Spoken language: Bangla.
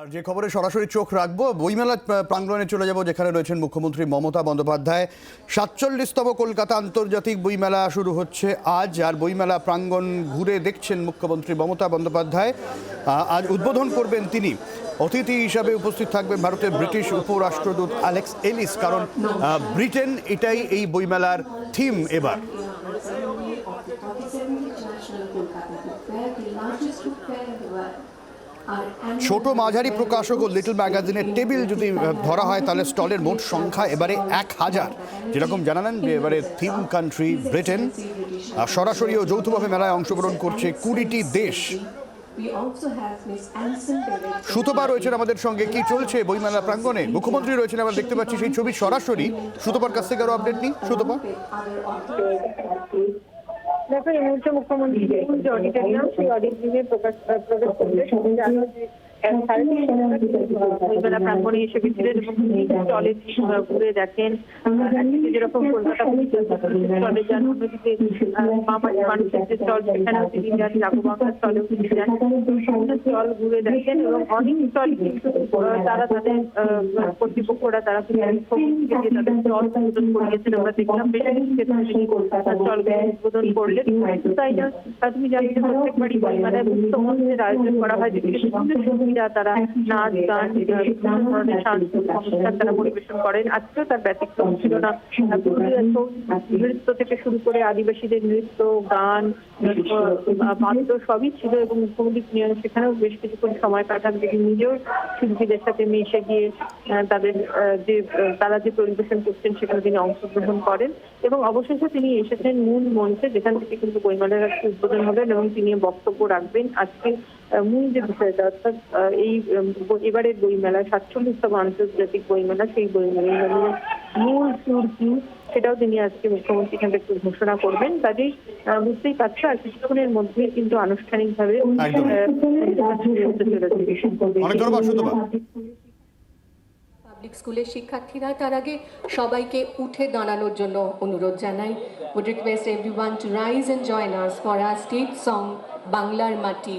আর যে খবরে সরাসরি চোখ রাখব, বইমেলা প্রাঙ্গণে চলে যাব, যেখানে রয়েছেন মুখ্যমন্ত্রী মমতা বন্দ্যোপাধ্যায়। সাতচল্লিশতম কলকাতা আন্তর্জাতিক বইমেলা শুরু হচ্ছে আজ, আর বইমেলা প্রাঙ্গণ ঘুরে দেখছেন মুখ্যমন্ত্রী মমতা বন্দ্যোপাধ্যায়। আজ উদ্বোধন করবেন তিনি। অতিথি হিসাবে উপস্থিত থাকবেন ভারতের ব্রিটিশ উপরাষ্ট্রদূত অ্যালেক্স এলিস, কারণ ব্রিটেন এটাই এই বইমেলার থিম এবার. ছোট মাঝারি প্রকাশক ও লিটল ম্যাগাজিনের টেবিল যদি ধরা হয় তাহলে স্টলের মোট সংখ্যা এবারে এক হাজার। যেরকম জানালেন যে এবারে থিম কান্ট্রি ব্রিটেন সরাসরি ও যৌথভাবে মেলায় অংশগ্রহণ করছে কুড়িটি দেশ. সুতপা রয়েছেন আমাদের সঙ্গে। কি চলছে বইমেলা প্রাঙ্গণে? মুখ্যমন্ত্রী রয়েছেন আমরা দেখতে পাচ্ছি সেই ছবি সরাসরি। সুতপার কাছ থেকে আরও আপডেট নিই। সুতপা. দেখো এই মুহূর্তে মুখ্যমন্ত্রী যে অডিটোরিয়াম সেই অডিটোরিয়ামে প্রকাশ প্রকাশ করলে সবাই জানো যে প্রাঙ্গণে এসে গেছিলেন স্টলে ঘুরে দেখেন। যেরকম কলকাতা স্টলে যান অন্যদিকে মামাটি মানুষের যে স্টল সেখানেও তিনি যান জাগবাংলা স্টলেও তিনি যান। স্টল ঘুরে দেখেন এবং অনেক স্টল তারা তাদের আহ, কর্তৃপক্ষরা তারা কিন্তু তাদের স্টল উদ্বোধন করিয়েছেন। আমরা দেখলাম বেশ তিনি স্টল উদ্বোধন করলেন। তাই না? তুমি জানো যে প্রত্যেকবারই বইমেলায় মঞ্চের আয়োজন করা হয় শিল্পীরা তারা নাচ, গান, বিভিন্ন ধরনের সাংস্কৃতিক অনুষ্ঠান তারা পরিবেশন করেন। আজকেও তার ব্যতিক্রম ছিল না। নৃত্য থেকে শুরু করে আদিবাসীদের নৃত্য, গান বাদ্য সবই ছিল এবং মুখ্যমন্ত্রী সেখানেও বেশ কিছুক্ষণ সময় কাটান। তিনি নিজেও শিল্পীদের সাথে মিশে গিয়ে তাদের যে তারা যে পরিবেশন করছেন, সেখানে তিনি অংশগ্রহণ করেন এবং অবশেষে তিনি এসেছেন মূল মঞ্চে, যেখান থেকে কিন্তু বইমেলার উদ্বোধন হবেন এবং তিনি বক্তব্য রাখবেন। আজকে মূল যে বিষয়টা অর্থাৎ এই এবারের বইমেলা সাতচল্লিশতম আন্তর্জাতিক বইমেলা সেই বইমেলার মূল সুর কি সেটাও তিনি আজকে মুখ্যমন্ত্রী এখান থেকে ঘোষণা করবেন। কাজেই বুঝতেই পারছ আর কিছুক্ষণের মধ্যেই কিন্তু আনুষ্ঠানিকভাবে পাবলিক স্কুলের শিক্ষার্থীরা তার আগে সবাইকে উঠে দাঁড়ানোর জন্য অনুরোধ জানাই। Would request everyone to rise and join us for our state song বাংলার মাটি